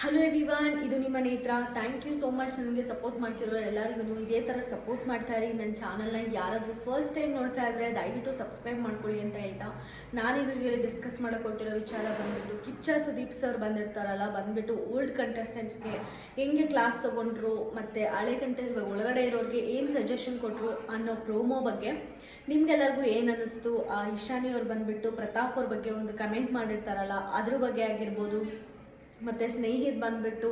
Hello ಎವಿವಾನ್ ಇದು ನಿಮ್ಮ ನೇತ್ರ. ಥ್ಯಾಂಕ್ ಯು ಸೋ ಮಚ್ ನನಗೆ ಸಪೋರ್ಟ್ ಮಾಡ್ತಿರೋ ಎಲ್ಲರಿಗೂ ಇದೇ ಥರ ಸಪೋರ್ಟ್ ಇರಿ. ನನ್ನ ಚಾನಲ್ನ ಯಾರಾದರೂ ಫಸ್ಟ್ ಟೈಮ್ ನೋಡ್ತಾ ಇದ್ರೆ ದಯವಿಟ್ಟು ಸಬ್ಸ್ಕ್ರೈಬ್ ಮಾಡ್ಕೊಳ್ಳಿ ಅಂತ ಹೇಳ್ತಾ. ನಾನು ಈ ವಿಡಿಯೋಲಿ ಡಿಸ್ಕಸ್ ಮಾಡೋಕೆ ಕೊಟ್ಟಿರೋ ವಿಚಾರ ಬಂದ್ಬಿಟ್ಟು ಕಿಚ್ಚ ಸುದೀಪ್ ಸರ್ ಬಂದಿರ್ತಾರಲ್ಲ, ಬಂದ್ಬಿಟ್ಟು ಓಲ್ಡ್ ಕಂಟೆಸ್ಟೆಂಟ್ಸ್ಗೆ ಹೆಂಗೆ ಕ್ಲಾಸ್ ತೊಗೊಂಡ್ರು ಮತ್ತು ಹಳೆ ಕಂಟೆಸ್ಟ್ ಒಳಗಡೆ ಇರೋರಿಗೆ ಏನು ಸಜೆಷನ್ ಕೊಟ್ಟರು ಅನ್ನೋ ಪ್ರೋಮೋ ಬಗ್ಗೆ ನಿಮ್ಗೆಲ್ಲರಿಗೂ ಏನು ಅನ್ನಿಸ್ತು? ಆ, ಇಶಾನಿ ಅವ್ರು ಬಂದ್ಬಿಟ್ಟು ಪ್ರತಾಪ್ ಅವ್ರ ಬಗ್ಗೆ ಒಂದು ಕಮೆಂಟ್ ಮಾಡಿರ್ತಾರಲ್ಲ, ಅದ್ರ ಬಗ್ಗೆ ಆಗಿರ್ಬೋದು. ಮತ್ತು ಸ್ನೇಹಿತ್ ಬಂದ್ಬಿಟ್ಟು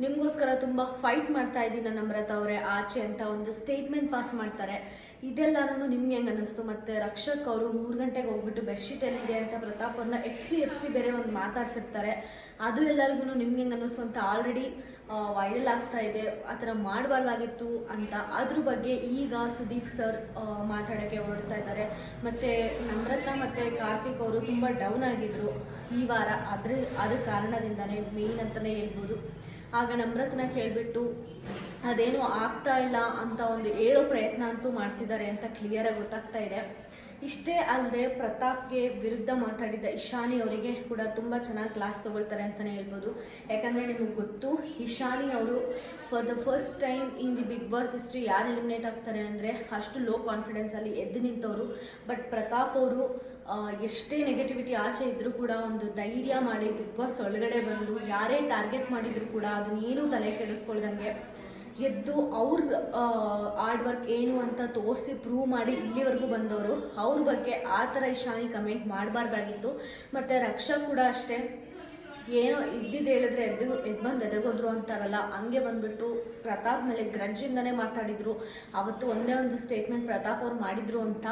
ನಿಮಗೋಸ್ಕರ ತುಂಬ ಫೈಟ್ ಮಾಡ್ತಾ ಇದ್ದೀನಿ ನಮ್ರತ ಅವರೇ, ಆಚೆ ಅಂತ ಒಂದು ಸ್ಟೇಟ್ಮೆಂಟ್ ಪಾಸ್ ಮಾಡ್ತಾರೆ. ಇದೆಲ್ಲನೂ ನಿಮ್ಗೆ ಹೆಂಗೆ ಅನ್ನಿಸ್ತು? ಮತ್ತು ರಕ್ಷಕ್ ಅವರು ಮೂರು ಗಂಟೆಗೆ ಹೋಗ್ಬಿಟ್ಟು ಬೆಡ್ಶೀಟ್ ಎಲ್ಲಿದೆ ಅಂತ ಪ್ರತಾಪ್ ಅವ್ರನ್ನ ಎಪ್ಸಿ ಎಪ್ಸಿ ಬೇರೆ ಒಂದು ಮಾತಾಡ್ಸಿರ್ತಾರೆ. ಅದು ಎಲ್ಲರಿಗೂ ನಿಮ್ಗೆ ಹೆಂಗೆ ಅನ್ನಿಸ್ತು ಅಂತ ಆಲ್ರೆಡಿ ವೈರಲ್ ಆಗ್ತಾ ಇದೆ, ಆ ಥರ ಮಾಡಬಾರ್ದಾಗಿತ್ತು ಅಂತ ಅದ್ರ ಬಗ್ಗೆ ಈಗ ಸುದೀಪ್ ಸರ್ ಮಾತಾಡೋಕ್ಕೆ ಹೊರಡ್ತಾ ಇದ್ದಾರೆ. ಮತ್ತು ನಮ್ರತ್ನ ಮತ್ತು ಕಾರ್ತಿಕ್ ಅವರು ತುಂಬ ಡೌನ್ ಆಗಿದ್ರು ಈ ವಾರ. ಅದ್ರ ಅದ್ರ ಕಾರಣದಿಂದನೇ ಮೇನ್ ಅಂತಲೇ ಹೇಳ್ಬೋದು. ಆಗ ನಮ್ರತ್ನ ಕೇಳಿಬಿಟ್ಟು, ಅದೇನು ಆಗ್ತಾ ಇಲ್ಲ ಅಂತ ಒಂದು ಹೇಳೋ ಪ್ರಯತ್ನ ಅಂತೂ ಮಾಡ್ತಿದ್ದಾರೆ ಅಂತ ಕ್ಲಿಯರಾಗಿ ಗೊತ್ತಾಗ್ತಾ ಇದೆ. ಇಷ್ಟೇ ಅಲ್ಲದೆ ಪ್ರತಾಪ್ಗೆ ವಿರುದ್ಧ ಮಾತಾಡಿದ್ದ ಇಶಾನಿ ಅವರಿಗೆ ಕೂಡ ತುಂಬ ಚೆನ್ನಾಗಿ ಕ್ಲಾಸ್ ತೊಗೊಳ್ತಾರೆ ಅಂತಲೇ ಹೇಳ್ಬೋದು. ಯಾಕಂದರೆ ನಿಮಗೆ ಗೊತ್ತು, ಇಶಾನಿ ಅವರು for the first time in the Bigg Boss history ಯಾರು ಎಲಿಮಿನೇಟ್ ಆಗ್ತಾರೆ ಅಂದರೆ ಅಷ್ಟು ಲೋ ಕಾನ್ಫಿಡೆನ್ಸಲ್ಲಿ ಎದ್ದು ನಿಂತವರು. ಬಟ್ ಪ್ರತಾಪ್ ಅವರು ಎಷ್ಟೇ ನೆಗೆಟಿವಿಟಿ ಆಚೆ ಇದ್ದರೂ ಕೂಡ ಒಂದು ಧೈರ್ಯ ಮಾಡಿ ಬಿಗ್ ಬಾಸ್ ಒಳಗಡೆ ಬಂದು, ಯಾರೇ ಟಾರ್ಗೆಟ್ ಮಾಡಿದರೂ ಕೂಡ ಅದನ್ನೇನೂ ತಲೆ ಕೆಡಿಸ್ಕೊಳ್ದಂಗೆ ಎದ್ದು ಅವ್ರ ಹಾರ್ಡ್ ವರ್ಕ್ ಏನು ಅಂತ ತೋರಿಸಿ ಪ್ರೂವ್ ಮಾಡಿ ಇಲ್ಲಿವರೆಗೂ ಬಂದವರು. ಅವ್ರ ಬಗ್ಗೆ ಆ ಥರ ಇಶಾನಿ ಕಮೆಂಟ್ ಮಾಡಬಾರ್ದಾಗಿತ್ತು. ಮತ್ತು ರಕ್ಷಾ ಕೂಡ ಅಷ್ಟೇ. ಏನೋ ಇದ್ದಿದ್ದು ಹೇಳಿದ್ರೆ ಎದ್ದು ಎದ್ದು ಬಂದು ಎದೆಗೋದ್ರು ಅಂತಾರಲ್ಲ, ಹಂಗೆ ಬಂದ್ಬಿಟ್ಟು ಪ್ರತಾಪ್ ಮೇಲೆ ಗ್ರಜ್ಜಿಂದನೇ ಮಾತಾಡಿದ್ರು. ಅವತ್ತು ಒಂದೇ ಒಂದು ಸ್ಟೇಟ್ಮೆಂಟ್ ಪ್ರತಾಪ್ ಅವ್ರು ಮಾಡಿದ್ರು ಅಂತ.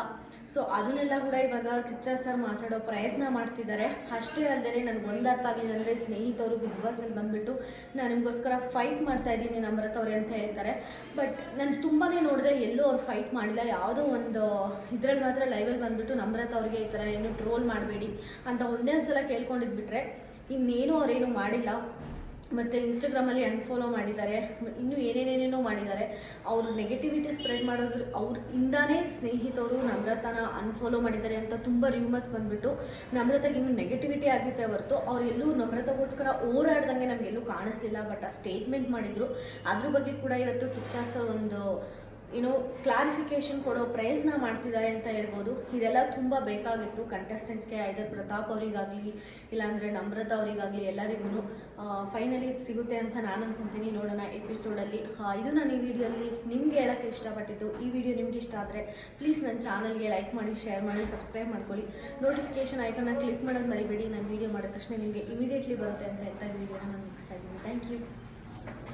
ಸೊ ಅದನ್ನೆಲ್ಲ ಕೂಡ ಇವಾಗ ಕಿಚ್ಚ ಸರ್ ಮಾತಾಡೋ ಪ್ರಯತ್ನ ಮಾಡ್ತಿದ್ದಾರೆ. ಅಷ್ಟೇ ಅಲ್ಲದೆ ನನಗೆ ಒಂದು ಅರ್ಥ ಆಗಲಿಲ್ಲ ಅಂದರೆ ಸ್ನೇಹಿತರು ಬಿಗ್ ಬಾಸಲ್ಲಿ ಬಂದ್ಬಿಟ್ಟು ನಾನು ನಿಮಗೋಸ್ಕರ ಫೈಟ್ ಮಾಡ್ತಾ ಇದ್ದೀನಿ ನಮ್ರತ ಅವ್ರೆ ಅಂತ ಹೇಳ್ತಾರೆ. ಬಟ್ ನಾನು ತುಂಬಾ ನೋಡಿದೆ ಎಲ್ಲೂ ಅವ್ರು ಫೈಟ್ ಮಾಡಿಲ್ಲ. ಯಾವುದೋ ಒಂದು ಇದ್ರಲ್ಲಿ ಮಾತ್ರ ಲೈವಲ್ಲಿ ಬಂದುಬಿಟ್ಟು ನಮ್ರತ ಅವ್ರಿಗೆ ಈ ಥರ ಏನು ಟ್ರೋಲ್ ಮಾಡಬೇಡಿ ಅಂತ ಒಂದೇ ಒಂದು ಸಲ ಕೇಳ್ಕೊಂಡಿದ್ಬಿಟ್ರೆ. ಇನ್ನೇನು ಅವರೇನು ಮಾಡಿಲ್ಲ. ಮತ್ತು ಇನ್ಸ್ಟಾಗ್ರಾಮಲ್ಲಿ ಅನ್ಫಾಲೋ ಮಾಡಿದ್ದಾರೆ. ಇನ್ನೂ ಏನೇನೇನೇನೋ ಮಾಡಿದ್ದಾರೆ. ಅವರು ನೆಗೆಟಿವಿಟಿ ಸ್ಪ್ರೆಡ್ ಮಾಡೋದ್ರ ಅವ್ರ ಇಂದಾನೇ ಸ್ನೇಹಿತರು ನಮ್ರತನ ಅನ್ಫಾಲೋ ಮಾಡಿದ್ದಾರೆ ಅಂತ ತುಂಬ ರ್ಯೂಮರ್ಸ್ ಬಂದ್ಬಿಟ್ಟು ನಮ್ರತಗೆ ಇನ್ನೂ ನೆಗೆಟಿವಿಟಿ ಆಗುತ್ತೆ ಹೊರತು ಅವ್ರು ಎಲ್ಲೂ ನಮ್ರತಗೋಸ್ಕರ ಓಡಾಡ್ದಂಗೆ ನಮಗೆಲ್ಲೂ ಕಾಣಿಸ್ಲಿಲ್ಲ. ಬಟ್ ಆ ಸ್ಟೇಟ್ಮೆಂಟ್ ಮಾಡಿದರು. ಅದ್ರ ಬಗ್ಗೆ ಕೂಡ ಇವತ್ತು ಕಿಚ್ಚಾಸ ಒಂದು ಏನೋ ಕ್ಲಾರಿಫಿಕೇಶನ್ ಕೊಡೋ ಪ್ರಯತ್ನ ಮಾಡ್ತಿದ್ದಾರೆ ಅಂತ ಹೇಳ್ಬೋದು. ಇದೆಲ್ಲ ತುಂಬ ಬೇಕಾಗಿತ್ತು. ಕಂಟೆಸ್ಟೆಂಟ್ಸ್ಗೆ ಐದರ್ ಪ್ರತಾಪ್ ಅವರಿಗಾಗಲಿ, ಇಲ್ಲಾಂದರೆ ನಮ್ರತಾ ಅವರಿಗಾಗಲಿ ಎಲ್ಲರಿಗೂ ಫೈನಲಿ ಸಿಗುತ್ತೆ ಅಂತ ನಾನು ಅನ್ಕೊತೀನಿ. ನೋಡೋಣ ಎಪಿಸೋಡಲ್ಲಿ ಇದು ನಾನು ಈ ವಿಡಿಯೋಲಿ ನಿಮ್ಗೆ ಹೇಳೋಕ್ಕೆ ಇಷ್ಟಪಟ್ಟಿದ್ದು. ಈ ವಿಡಿಯೋ ನಿಮ್ಗೆ ಇಷ್ಟ ಆದರೆ ಪ್ಲೀಸ್ ನನ್ನ ಚಾನಲ್ಗೆ ಲೈಕ್ ಮಾಡಿ ಶೇರ್ ಮಾಡಿ ಸಬ್ಸ್ಕ್ರೈಬ್ ಮಾಡ್ಕೊಳ್ಳಿ. ನೋಟಿಫಿಕೇಶನ್ ಐಕನ್ನ ಕ್ಲಿಕ್ ಮಾಡೋದು ಮರಿಬೇಡಿ. ನಾನು ವಿಡಿಯೋ ಮಾಡಿದ ತಕ್ಷಣ ನಿಮಗೆ ಇಮಿಡಿಯೇಟ್ಲಿ ಬರುತ್ತೆ ಅಂತ ಹೇಳ್ತಾ ವಿಡಿಯೋನ ನಾನು ಮುಗಿಸ್ತಾ ಇದ್ದೀನಿ. Thank you